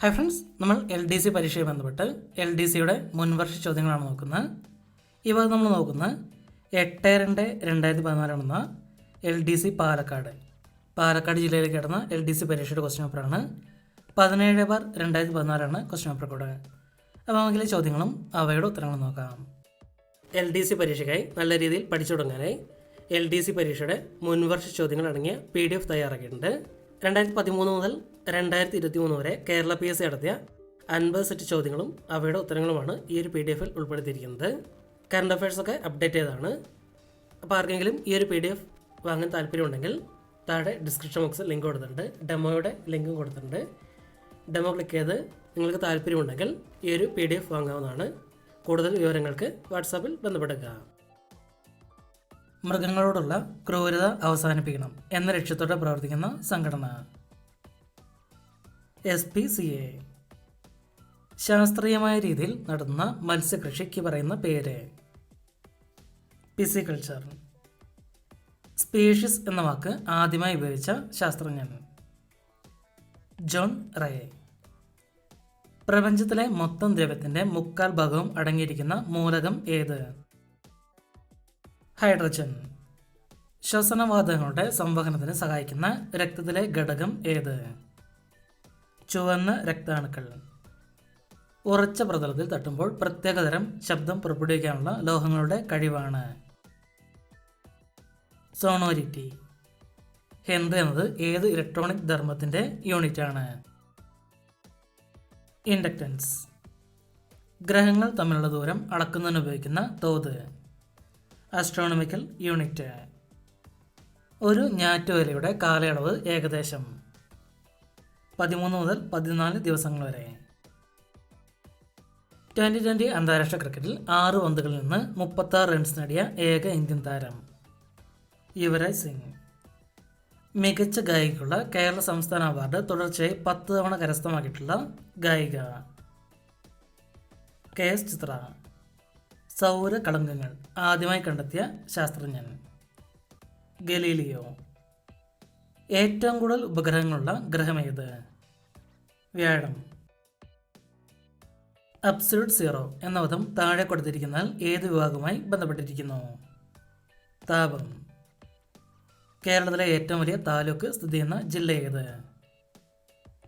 Hi friends നമ്മൾ L D C പരീക്ഷയുമായി ബന്ധപ്പെട്ട് എൽ ഡി സിയുടെ മുൻവർഷ ചോദ്യങ്ങളാണ് നോക്കുന്നത്. ഇവ നമ്മൾ നോക്കുന്നത് എട്ട് രണ്ട് രണ്ടായിരത്തി പതിനാലാണെന്ന L D C Palakkad. Palakkad ജില്ലയിൽ കിടന്ന എൽ ഡി സി പരീക്ഷയുടെ ക്വസ്റ്റ്യൻ പേപ്പറാണ് പതിനേഴ് ബാർ രണ്ടായിരത്തി പതിനാലാണ് ക്വസ്റ്റ്യൻ പേപ്പർ കൂടെ. അപ്പോൾ നമുക്കിലെ ചോദ്യങ്ങളും അവയുടെ ഉത്തരങ്ങളും നോക്കാം. എൽ ഡി സി പരീക്ഷയ്ക്കായി നല്ല രീതിയിൽ പഠിച്ചു തുടങ്ങാനായി എൽ ഡി സി പരീക്ഷയുടെ മുൻവർഷ ചോദ്യങ്ങൾ അടങ്ങിയ പി ഡി എഫ് തയ്യാറാക്കിയിട്ടുണ്ട്. രണ്ടായിരത്തി പതിമൂന്ന് മുതൽ രണ്ടായിരത്തി ഇരുപത്തി മൂന്ന് വരെ കേരള പി എസ് സി നടത്തിയ അൻപത് സെറ്റ് ചോദ്യങ്ങളും അവയുടെ ഉത്തരങ്ങളുമാണ് ഈ ഒരു പി ഡി എഫിൽ ഉൾപ്പെടുത്തിയിരിക്കുന്നത്. കറണ്ട് അഫയേഴ്സൊക്കെ അപ്ഡേറ്റ് ചെയ്തതാണ്. അപ്പോൾ ആർക്കെങ്കിലും ഈ ഒരു പി ഡി എഫ് വാങ്ങാൻ താല്പര്യമുണ്ടെങ്കിൽ താഴെ ഡിസ്ക്രിപ്ഷൻ ബോക്സിൽ ലിങ്ക് കൊടുത്തിട്ടുണ്ട്. ഡെമോയുടെ ലിങ്കും കൊടുത്തിട്ടുണ്ട്. ഡെമോ ക്ലിക്ക് ചെയ്ത് നിങ്ങൾക്ക് താല്പര്യമുണ്ടെങ്കിൽ ഈ ഒരു പി ഡി എഫ് വാങ്ങാവുന്നതാണ്. കൂടുതൽ വിവരങ്ങൾക്ക് വാട്സാപ്പിൽ ബന്ധപ്പെടുക. മൃഗങ്ങളോടുള്ള ക്രൂരത അവസാനിപ്പിക്കണം എന്ന ലക്ഷ്യത്തോടെ പ്രവർത്തിക്കുന്ന സംഘടന. S P C A. ശാസ്ത്രീയമായ രീതിയിൽ നടത്തുന്ന മത്സ്യകൃഷിക്ക് പറയുന്ന പേര്. പിസിക്കൾച്ചർ. സ്പീഷ്യസ് എന്ന വാക്ക് ആദ്യമായി ഉപയോഗിച്ച ശാസ്ത്രജ്ഞൻ. John Ray. പ്രപഞ്ചത്തിലെ മൊത്തം ദ്രവ്യത്തിന്റെ മുക്കാൽ ഭാഗവും അടങ്ങിയിരിക്കുന്ന മൂലകം ഏത്? ഹൈഡ്രജൻ. ശ്വസനവാതകങ്ങളുടെ സംവഹനത്തിന് സഹായിക്കുന്ന രക്തത്തിലെ ഘടകം ഏത്? ചുവന്ന രക്താണുക്കൾ. ഉറച്ച പ്രതലത്തിൽ തട്ടുമ്പോൾ പ്രത്യേകതരം ശബ്ദം പുറപ്പെടുവിക്കാനുള്ള ലോഹങ്ങളുടെ കഴിവാണ്. സോണോരിറ്റി. ഹെൻറി എന്നത് ഏത് ഇലക്ട്രോണിക് ധർമ്മത്തിന്റെ യൂണിറ്റാണ്? ഇൻഡക്റ്റൻസ്. ഗ്രഹങ്ങൾ തമ്മിലുള്ള ദൂരം അളക്കുന്നതിന് ഉപയോഗിക്കുന്ന തോത്. ആസ്ട്രോണമിക്കൽ യൂണിറ്റ് ഒരു ഞാറ്റുവേലയുടെ കാലയളവ് ഏകദേശം പതിമൂന്ന് മുതൽ പതിനാല് ദിവസങ്ങൾ വരെ. ട്വന്റി ട്വന്റി അന്താരാഷ്ട്ര ക്രിക്കറ്റിൽ ആറ് പന്തുകളിൽ നിന്ന് മുപ്പത്താറ് റൺസ് നേടിയ ഏക ഇന്ത്യൻ താരം യുവരാജ് സിംഗ്. മികച്ച ഗായികയ്ക്കുള്ള കേരള സംസ്ഥാന അവാർഡ് തുടർച്ചയായി പത്ത് തവണ കരസ്ഥമാക്കിയിട്ടുള്ള ഗായിക കെ എസ് ചിത്ര. സൗര കളങ്കങ്ങൾ ആദ്യമായി കണ്ടെത്തിയ ശാസ്ത്രജ്ഞൻ ഗലീലിയോ. ഏറ്റവും കൂടുതൽ ഉപഗ്രഹങ്ങളുള്ള ഗ്രഹമേത് വ്യാഴം. അബ്സല്യൂട്ട് സീറോ എന്ന പദം താഴെ കൊടുത്തിരിക്കുന്നതിൽ ഏത് വിഭാഗവുമായി ബന്ധപ്പെട്ടിരിക്കുന്നു? താപം. കേരളത്തിലെ ഏറ്റവും വലിയ താലൂക്ക് സ്ഥിതി ചെയ്യുന്ന ജില്ല ഏത്?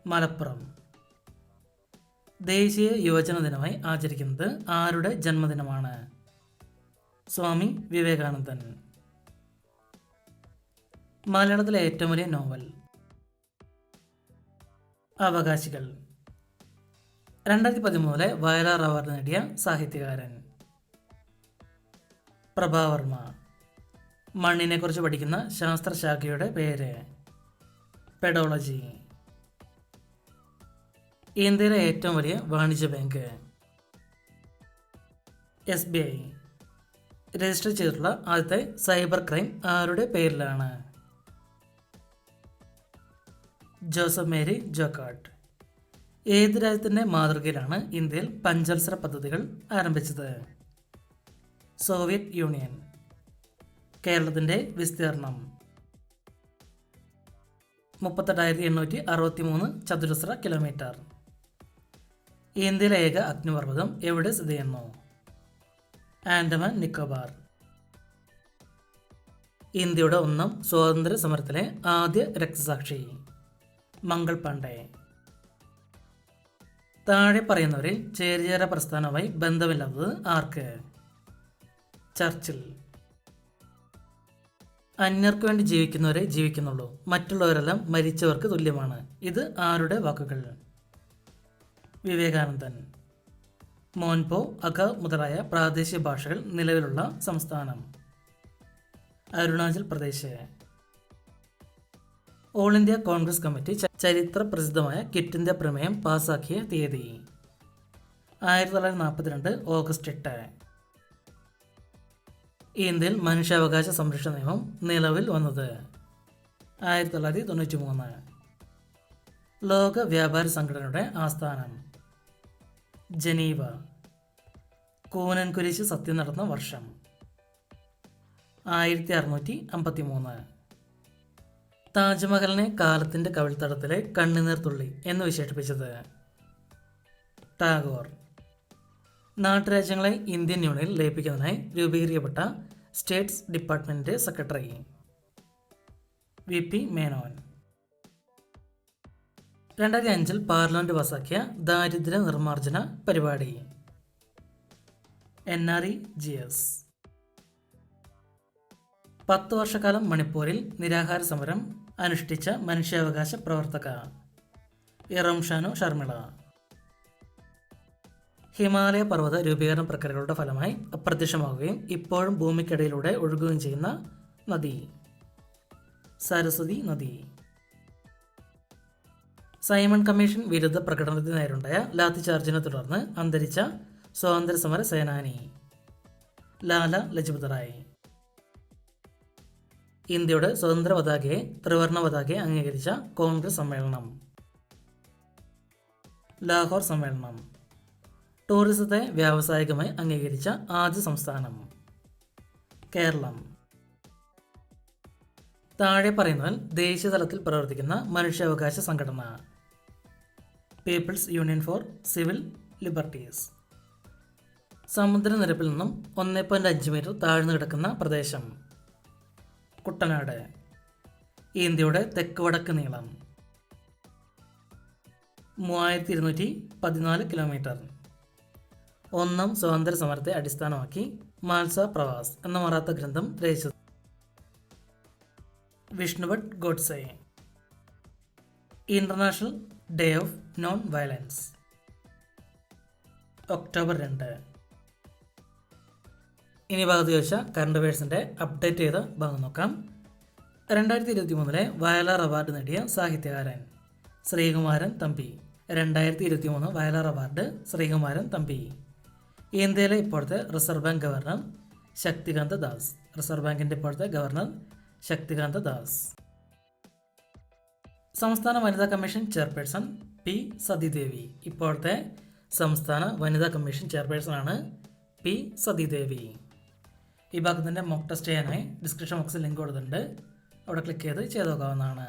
മലപ്പുറം. ദേശീയ യുവജന ദിനമായി ആചരിക്കുന്നത് ആരുടെ ജന്മദിനമാണ്? സ്വാമി വിവേകാനന്ദൻ. മലയാളത്തിലെ ഏറ്റവും വലിയ നോവൽ. അവകാശികൾ. രണ്ടായിരത്തി പതിമൂന്നിലെ വയലാർ അവാർഡ് നേടിയ സാഹിത്യകാരൻ. പ്രഭാവർമ്മ. മണ്ണിനെക്കുറിച്ച് പഠിക്കുന്ന ശാസ്ത്രശാഖയുടെ പേര്. പെഡോളജി. ഇന്ത്യയിലെ ഏറ്റവും വലിയ വാണിജ്യ bank S B I. Register ചെയ്തിട്ടുള്ള ആദ്യത്തെ സൈബർ ക്രൈം ആരുടെ പേരിലാണ്? ജോസഫ് മേരി ജോക്കാട്ട്. ഏത് രാജ്യത്തിന്റെ മാതൃകയിലാണ് ഇന്ത്യയിൽ പഞ്ചവത്സര പദ്ധതികൾ ആരംഭിച്ചത്? Soviet Union. കേരളത്തിന്റെ വിസ്തീർണം. മുപ്പത്തെട്ടായിരത്തി എണ്ണൂറ്റി അറുപത്തി മൂന്ന് ചതുരശ്ര കിലോമീറ്റർ ഇന്ത്യയിലെ ഏക അഗ്നിപർവതം എവിടെ സ്ഥിതി ചെയ്യുന്നു ആൻഡമാൻ നിക്കോബാർ. ഇന്ത്യയുടെ ഒന്നാം സ്വാതന്ത്ര്യ സമരത്തിലെ ആദ്യ രക്തസാക്ഷി മംഗൾ പാണ്ഡെ. താഴെ പറയുന്നവരിൽ ചേരിചേര പ്രസ്ഥാനവുമായി ബന്ധമില്ലാത്തത് ആർക്ക്? ചർച്ചിൽ. അന്യർക്ക് വേണ്ടി ജീവിക്കുന്നവരെ ജീവിക്കുന്നുള്ളൂ. മറ്റുള്ളവരെല്ലാം മരിച്ചവർക്ക് തുല്യമാണ്. ഇത് ആരുടെ വാക്കുകൾ? വിവേകാനന്ദൻ. മോൻപോ അഖ മുതലായ പ്രാദേശിക ഭാഷകൾ നിലവിലുള്ള സംസ്ഥാനം. Arunachal Pradesh. All India Congress Committee ചരിത്ര പ്രസിദ്ധമായ കിറ്റ് ഇന്ത്യ പ്രമേയം പാസാക്കിയ തീയതി. ആയിരത്തി തൊള്ളായിരത്തി നാൽപ്പത്തിരണ്ട് ഓഗസ്റ്റ് എട്ട്. ഇന്ത്യയിൽ മനുഷ്യാവകാശ സംരക്ഷണ നിയമം നിലവിൽ വന്നത്. ആയിരത്തി തൊള്ളായിരത്തി തൊണ്ണൂറ്റി മൂന്ന് ലോക വ്യാപാര സംഘടനയുടെ ആസ്ഥാനം. ജനീവ. കൂനൻ കുരിശ് സത്യം നടന്ന വർഷം. ആയിരത്തി അറുന്നൂറ്റി അമ്പത്തി മൂന്ന് താജ്മഹലിനെ കാലത്തിന്റെ കവിൾത്തടത്തിലെ കണ്ണുനീർ തുള്ളി എന്ന് വിശേഷിപ്പിച്ചത്. ടാഗോർ. നാട്ടുരാജ്യങ്ങളെ ഇന്ത്യൻ യൂണിയനിൽ ലയിപ്പിക്കുന്നതിനായി രൂപീകരിക്കപ്പെട്ട states department secretary. V P Menon. രണ്ടായിരത്തി അഞ്ചിൽ പാർലമെന്റ് പാസാക്കിയ ദാരിദ്ര്യ നിർമ്മാർജന പരിപാടി. N R E G S. പത്ത് വർഷക്കാലം മണിപ്പൂരിൽ നിരാഹാര സമരം അനുഷ്ഠിച്ച മനുഷ്യാവകാശ പ്രവർത്തക ഇറം ഷാനു ഷർമിള. ഹിമാലയ പർവത രൂപീകരണ പ്രക്രിയകളുടെ ഫലമായി അപ്രത്യക്ഷമാവുകയും ഇപ്പോഴും ഭൂമിക്കടിയിലൂടെ ഒഴുകുകയും ചെയ്യുന്ന നദി. സരസ്വതി നദി. സൈമൺ കമ്മീഷൻ വിരുദ്ധ പ്രകടനത്തിന് നേരുണ്ടായ ലാത്തി ചാർജിനെ തുടർന്ന് അന്തരിച്ച സ്വാതന്ത്ര്യസമര സേനാനി ലാല ലജ്പത് റായ് ഇന്ത്യയുടെ സ്വതന്ത്ര പതാകയെ ത്രിവർണ പതാകയെ അംഗീകരിച്ച കോൺഗ്രസ് സമ്മേളനം. ലാഹോർ സമ്മേളനം. ടൂറിസത്തെ വ്യാവസായികമായി അംഗീകരിച്ച ആദ്യ സംസ്ഥാനം. കേരളം. താഴെ പറയുന്നതിൽ ദേശീയ തലത്തിൽ പ്രവർത്തിക്കുന്ന മനുഷ്യാവകാശ സംഘടന. People's Union for Civil Liberties സമുദ്രനിരപ്പിൽ നിന്നും ഒന്ന് പോയിന്റ് അഞ്ച് മീറ്റർ താഴ്ന്നു കിടക്കുന്ന പ്രദേശം. കുട്ടനാട്. ഇന്ത്യയുടെ തെക്ക് വടക്ക് നീളം. മൂവായിരത്തി ഇരുന്നൂറ്റി പതിനാല് കിലോമീറ്റർ ഒന്നാം സ്വാതന്ത്ര്യ സമരത്തെ അടിസ്ഥാനമാക്കി മാൽസ പ്രവാസ് എന്ന മറാത്ത ഗ്രന്ഥം രചിച്ചത് Vishnubhat Godse. International Day of Non Violence October രണ്ട്. ഇനി ഭാഗത്ത് ചോദിച്ച കറണ്ട് അഫയേഴ്സിന്റെ അപ്ഡേറ്റ് ചെയ്ത ഭാഗം നോക്കാം. രണ്ടായിരത്തി ഇരുപത്തി മൂന്നിലെ വയലാർ അവാർഡ് നേടിയ സാഹിത്യകാരൻ ശ്രീകുമാരൻ തമ്പി. രണ്ടായിരത്തി ഇരുപത്തി മൂന്ന് വയലാർ അവാർഡ് ശ്രീകുമാരൻ തമ്പി. ഇന്ത്യയിലെ ഇപ്പോഴത്തെ Reserve Bank governor Shaktikanta Das. Reserve ബാങ്കിന്റെ ഇപ്പോഴത്തെ ഗവർണർ ശക്തികാന്ത ദാസ്. സംസ്ഥാന വനിതാ കമ്മീഷൻ ചെയർപേഴ്സൺ പി സതിദേവി. ഇപ്പോഴത്തെ സംസ്ഥാന വനിതാ കമ്മീഷൻ ചെയർപേഴ്സണാണ് പി സതിദേവി. ഈ ഭാഗത്തിന്റെ മോക്ക് ടെസ്റ്റ് ചെയ്യാനായി ഡിസ്ക്രിപ്ഷൻ ബോക്സിൽ ലിങ്ക് കൊടുത്തിട്ടുണ്ട്. അവിടെ ക്ലിക്ക് ചെയ്ത് ചെയ്ത് നോക്കാവുന്നതാണ്.